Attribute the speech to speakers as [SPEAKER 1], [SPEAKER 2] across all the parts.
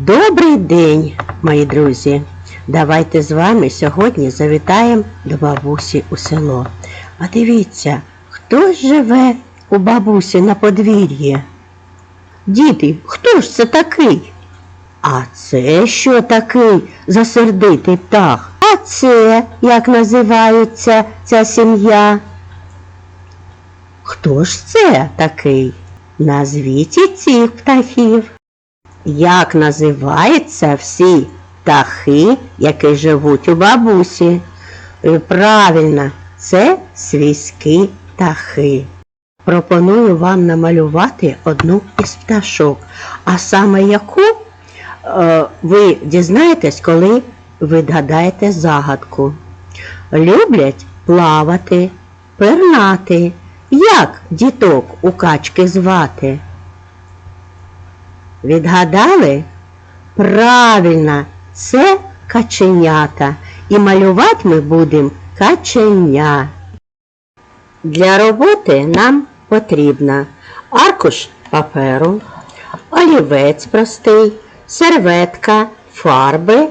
[SPEAKER 1] Добрий день, мої друзі! Давайте з вами сьогодні завітаємо до бабусі у село. А дивіться, хто живе у бабусі на подвір'ї? Діти, хто ж це такий? А це що такий за сердитий птах? А це як називається ця сім'я? Хто ж це такий? Назвіть цих птахів. Як називаються всі птахи, які живуть у бабусі? І правильно, це свійські птахи. Пропоную вам намалювати одну із пташок, а саме яку е, ви дізнаєтесь, коли ви згадаєте загадку. Люблять плавати, пернати. Як діток у качки звати? Відгадали? Правильно, це каченята. І малювати ми будемо каченя. Для роботи нам потрібно аркуш паперу, олівець простий, серветка, фарби,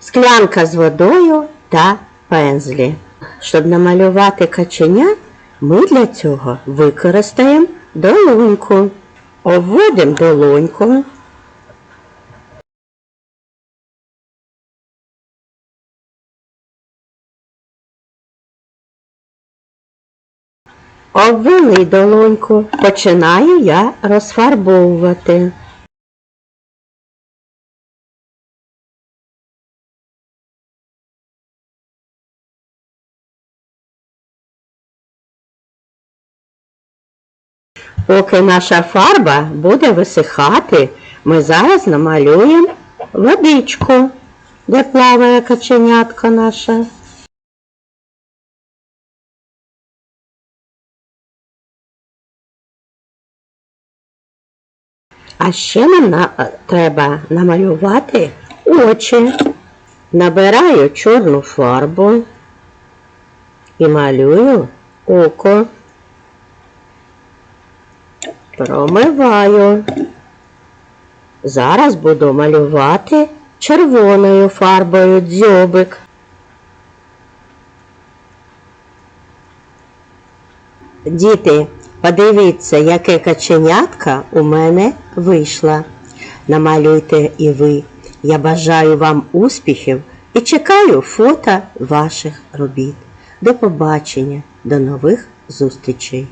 [SPEAKER 1] склянка з водою та пензлі. Щоб намалювати каченя, ми для цього використаємо долоньку. Обводимо долоньку. Обвели долоньку. Починаю я розфарбовувати. Поки наша фарба буде висихати, ми зараз намалюємо водичку, де плаває каченятка наша. А ще нам на- треба намалювати очі. Набираю чорну фарбу і малюю око. Промиваю. Зараз буду малювати червоною фарбою дзьобик. Діти, подивіться, яке каченятка у мене вийшла. Намалюйте і ви. Я бажаю вам успіхів і чекаю фото ваших робіт. До побачення, до нових зустрічей!